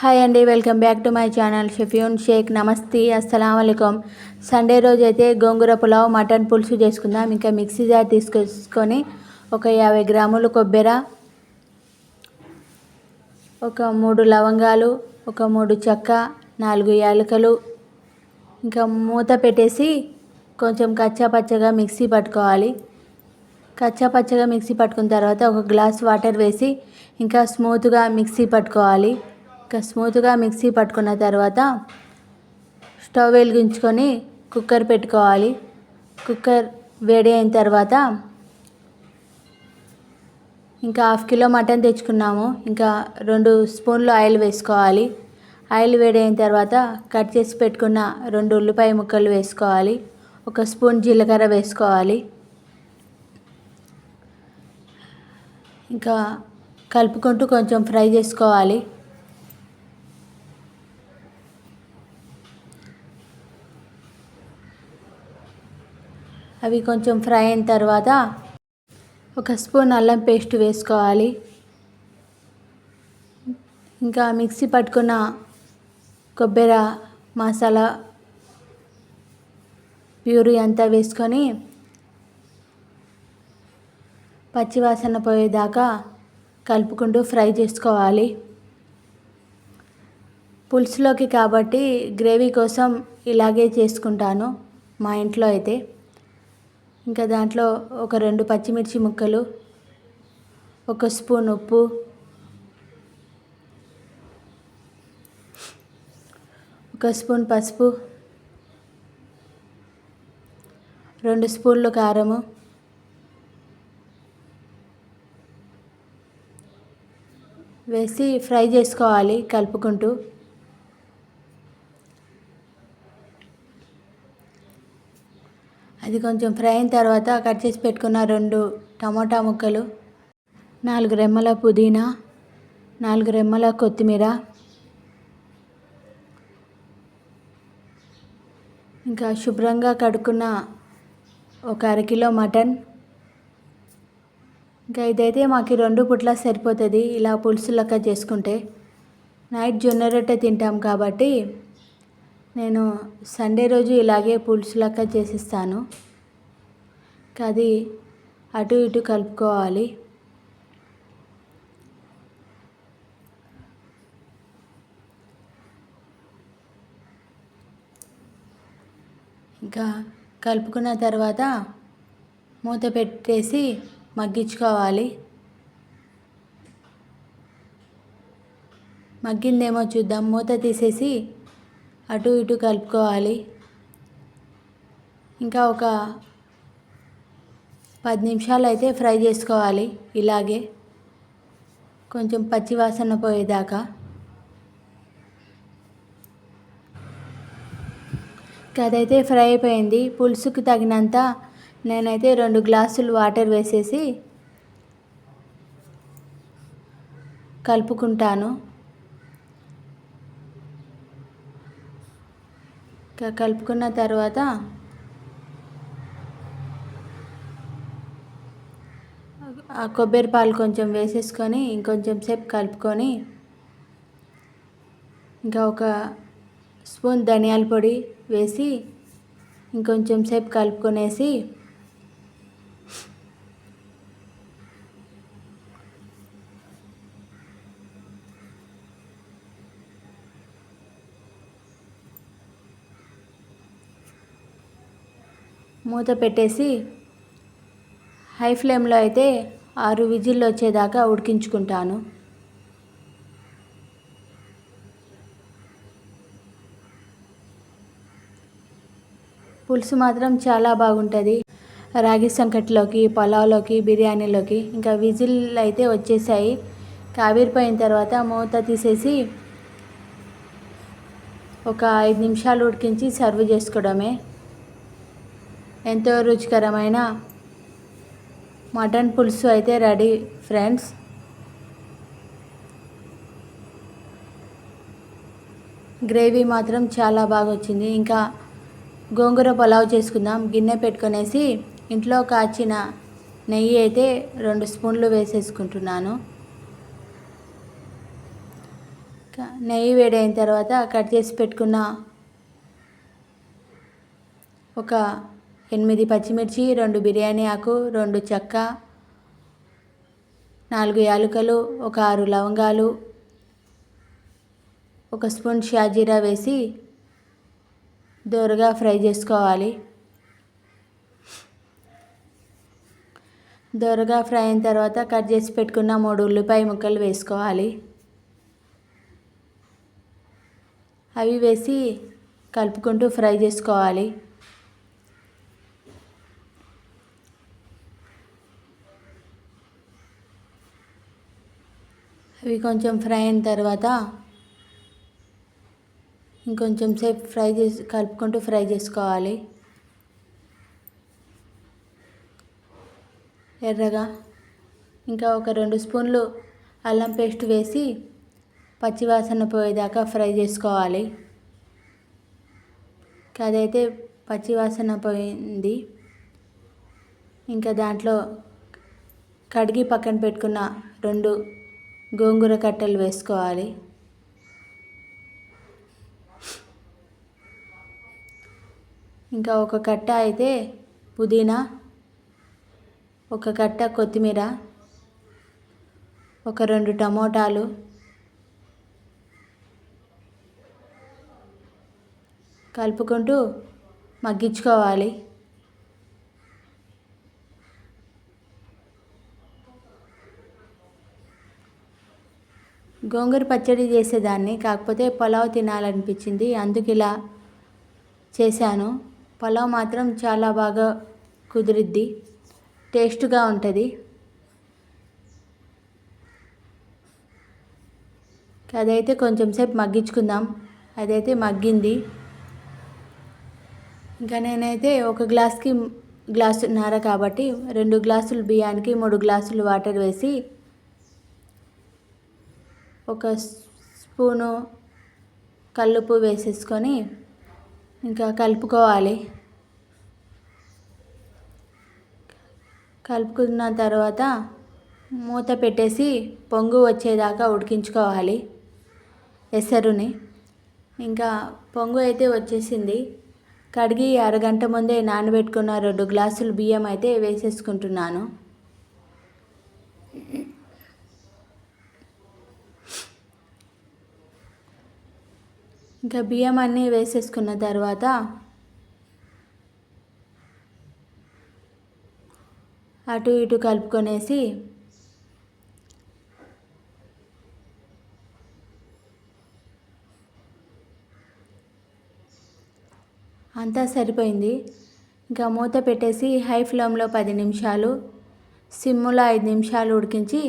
Hi అండి welcome back to my channel షెఫ్యూన్ Shaik నమస్తే అస్సలం సండే రోజు అయితే గోంగూర పులావ్ మటన్ పులుసు చేసుకుందాం. ఇంకా మిక్సీ జార్ తీసుకొచ్చుకొని ఒక యాభై గ్రాములు కొబ్బరి ఒక మూడు లవంగాలు ఒక మూడు చెక్క నాలుగు యాలకలు ఇంకా మూత పెట్టేసి కొంచెం కచ్చా పచ్చగా మిక్సీ పట్టుకోవాలి. కచ్చా పచ్చగా మిక్సీ పట్టుకున్న తర్వాత ఒక గ్లాస్ వాటర్ వేసి ఇంకా స్మూత్గా మిక్సీ పట్టుకోవాలి. ఇంకా స్మూత్గా మిక్సీ పట్టుకున్న తర్వాత స్టవ్ వెలిగించుకొని కుక్కర్ పెట్టుకోవాలి. కుక్కర్ వేడి అయిన తర్వాత ఇంకా హాఫ్ కిలో మటన్ తెచ్చుకున్నాము. ఇంకా రెండు స్పూన్లు ఆయిల్ వేసుకోవాలి. ఆయిల్ వేడి అయిన తర్వాత కట్ చేసి పెట్టుకున్న రెండు ఉల్లిపాయ ముక్కలు వేసుకోవాలి. ఒక స్పూన్ జీలకర్ర వేసుకోవాలి. ఇంకా కలుపుకుంటూ కొంచెం ఫ్రై చేసుకోవాలి. అవి కొంచెం ఫ్రై అయిన తర్వాత ఒక స్పూన్ అల్లం పేస్ట్ వేసుకోవాలి. ఇంకా మిక్సీ పట్టుకున్న కొబ్బరి మసాలా ప్యూరీ అంతా వేసుకొని పచ్చివాసన పోయేదాకా కలుపుకుంటూ ఫ్రై చేసుకోవాలి. పులుసులోకి కాబట్టి గ్రేవీ కోసం ఇలాగే చేసుకుంటాను మా ఇంట్లో అయితే. ఇంకా దాంట్లో ఒక రెండు పచ్చిమిర్చి ముక్కలు ఒక స్పూన్ ఉప్పు ఒక స్పూన్ పసుపు రెండు స్పూన్లు కారము వేసి ఫ్రై చేసుకోవాలి కలుపుకుంటూ. అది కొంచెం ఫ్రై అయిన తర్వాత కట్ చేసి పెట్టుకున్న రెండు టమోటా ముక్కలు నాలుగు రెమ్మల పుదీనా నాలుగు రెమ్మల కొత్తిమీర ఇంకా శుభ్రంగా కడుక్కున్న ఒక అరకిలో మటన్. ఇంకా ఇదైతే మాకు రెండు పుట్ల సరిపోతుంది. ఇలా పులుసు లెక్క చేసుకుంటే. నైట్ జొన్న రొట్టె తింటాం కాబట్టి నేను సండే రోజు ఇలాగే పులుసు లెక్క చేసిస్తాను. అది అటు ఇటు కలుపుకోవాలి. ఇంకా కలుపుకున్న తర్వాత మూత పెట్టేసి మగ్గించుకోవాలి. మగ్గిందేమో చూద్దాం. మూత తీసేసి అటు ఇటు కలుపుకోవాలి. ఇంకా ఒక పది నిమిషాలు అయితే ఫ్రై చేసుకోవాలి ఇలాగే. కొంచెం పచ్చివాసన పోయేదాకా. అదైతే ఫ్రై అయిపోయింది. పులుసుకి తగినంత నేనైతే రెండు గ్లాసులు వాటర్ వేసేసి కలుపుకుంటాను. కలుపుకున్న తర్వాత ఆ కొబ్బరి పాలు కొంచెం వేసేసుకొని ఇంకొంచెం సేపు కలుపుకొని ఇంకా ఒక స్పూన్ ధనియాల పొడి వేసి ఇంకొంచెం సేపు కలుపుకొనేసి మూత పెట్టేసి హై ఫ్లేమ్లో అయితే ఆరు విజిల్లు వచ్చేదాకా ఉడికించుకుంటాను. పులుసు మాత్రం చాలా బాగుంటుంది. రాగి సంకట్లోకి పలావ్లోకి బిర్యానీలోకి ఇంకా విజిల్ అయితే వచ్చేసాయి. కావిరిపోయిన తర్వాత మూత తీసేసి ఒక ఐదు నిమిషాలు ఉడికించి సర్వ్ చేసుకోవడమే. ఎంతో రుచికరమైన మటన్ పులుసు అయితే రెడీ ఫ్రెండ్స్. గ్రేవీ మాత్రం చాలా బాగా వచ్చింది. ఇంకా గోంగూర పులావ్ చేసుకుందాం. గిన్నె పెట్టుకునేసి ఇంట్లో కాచిన నెయ్యి అయితే రెండు స్పూన్లు వేసేసుకుంటున్నాను. నెయ్యి వేడైన తర్వాత కట్ చేసి పెట్టుకున్న ఒక ఎనిమిది పచ్చిమిర్చి రెండు బిర్యానీ ఆకు రెండు చెక్క నాలుగు యాలకులు ఒక ఆరు లవంగాలు ఒక స్పూన్ షాజీరా వేసి దోరగా ఫ్రై చేసుకోవాలి. దోరగా ఫ్రై అయిన తర్వాత కట్ చేసి పెట్టుకున్న మూడు ఉల్లిపాయ ముక్కలు వేసుకోవాలి. అవి వేసి కలుపుకుంటూ ఫ్రై చేసుకోవాలి. ఇవి కొంచెం ఫ్రై అయిన తర్వాత ఇంకొంచెం సేపు ఫ్రై చేసి కలుపుకుంటూ ఫ్రై చేసుకోవాలి. ఎర్రగా ఇంకా ఒక రెండు స్పూన్లు అల్లం పేస్ట్ వేసి పచ్చివాసన పోయేదాకా ఫ్రై చేసుకోవాలి. అదైతే పచ్చివాసన పోయింది. ఇంకా దాంట్లో కడిగి పక్కన పెట్టుకున్న రెండు గోంగూర కట్టలు వేసుకోవాలి. ఇంకా ఒక కట్ట అయితే పుదీనా ఒక కట్ట కొత్తిమీర ఒక రెండు టమోటాలు కలుపుకుంటూ మగ్గించుకోవాలి. గోంగూర పచ్చడి చేసేదాన్ని కాకపోతే పులావ్ తినాలనిపించింది. అందుకు ఇలా చేశాను. పులావ్ మాత్రం చాలా బాగా కుదిరిద్ది. టేస్ట్గా ఉంటుంది. అదైతే కొంచెం సేపు మగ్గించుకుందాం. అదైతే మగ్గింది. ఇంకా నేనైతే ఒక గ్లాస్కి గ్లాసున్నర కాబట్టి రెండు గ్లాసులు బియ్యానికి మూడు గ్లాసులు వాటర్ వేసి ఒక స్పూను కల్లుప్పు వేసేసుకొని ఇంకా కలుపుకోవాలి. కలుపుకున్న తర్వాత మూత పెట్టేసి పొంగు వచ్చేదాకా ఉడికించుకోవాలి ఎసరుని. ఇంకా పొంగు అయితే వచ్చేసింది. కడిగి అరగంట ముందే నానబెట్టుకున్న రెండు గ్లాసులు బియ్యం అయితే వేసేసుకుంటున్నాను. ఇంకా బియ్యం అన్నీ వేసేసుకున్న తర్వాత అటు ఇటు కలుపుకొనేసి అంతా సరిపోయింది. ఇంకా మూత పెట్టేసి హై ఫ్లేమ్లో పది నిమిషాలు సిమ్లో ఐదు నిమిషాలు ఉడికించి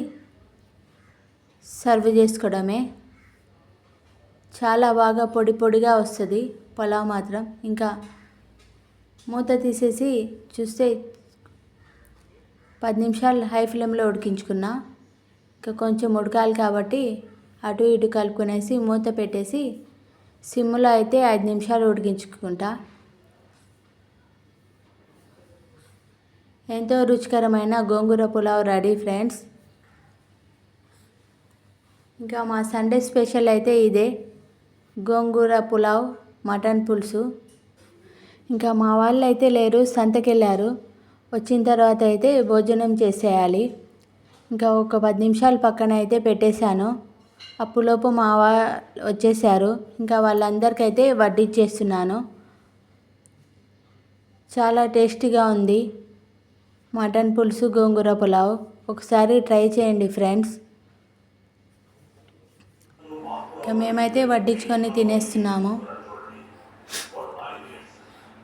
సర్వ్ చేసుకోవడమే. చాలా బాగా పొడి పొడిగా వస్తుంది పులావ్ మాత్రం. ఇంకా మూత తీసేసి చూస్తే పది నిమిషాలు హై ఫ్లేమ్లో ఉడికించుకున్నా. ఇంకా కొంచెం ఉడకాలి కాబట్టి అటు ఇటు కలుపుకునేసి మూత పెట్టేసి సిమ్లో అయితే ఐదు నిమిషాలు ఉడికించుకుంటా. ఎంతో రుచికరమైన గోంగూర పులావ్ రెడీ ఫ్రెండ్స్. ఇంకా మా సండే స్పెషల్ అయితే ఇదే. గోంగూర పులావ్ మటన్ పులుసు. ఇంకా మా వాళ్ళు అయితే లేరు సంతకెళ్ళారు. వచ్చిన తర్వాత అయితే భోజనం చేసేయాలి. ఇంకా ఒక పది నిమిషాలు పక్కన అయితే పెట్టేశాను. అప్పులోపు మా వా వచ్చేసారు. ఇంకా వాళ్ళందరికైతే వడ్డిచ్చేస్తున్నాను చాలా టేస్టీగా ఉంది. మటన్ పులుసు గోంగూర పులావ్. ఒకసారి ట్రై చేయండి ఫ్రెండ్స్. మేమైతే వడ్డించుకొని తినేస్తున్నాము.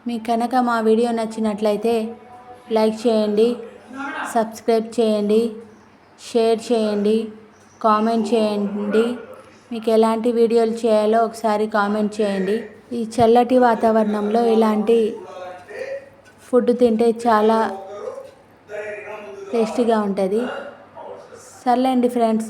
మీకు కనుక మా వీడియో నచ్చినట్లయితే లైక్ చేయండి సబ్స్క్రైబ్ చేయండి షేర్ చేయండి కామెంట్ చేయండి. మీకు ఎలాంటి వీడియోలు చేయాలో ఒకసారి కామెంట్ చేయండి. ఈ చల్లటి వాతావరణంలో ఇలాంటి ఫుడ్ తింటే చాలా టేస్టీగా ఉంటుంది. సర్లేండి ఫ్రెండ్స్.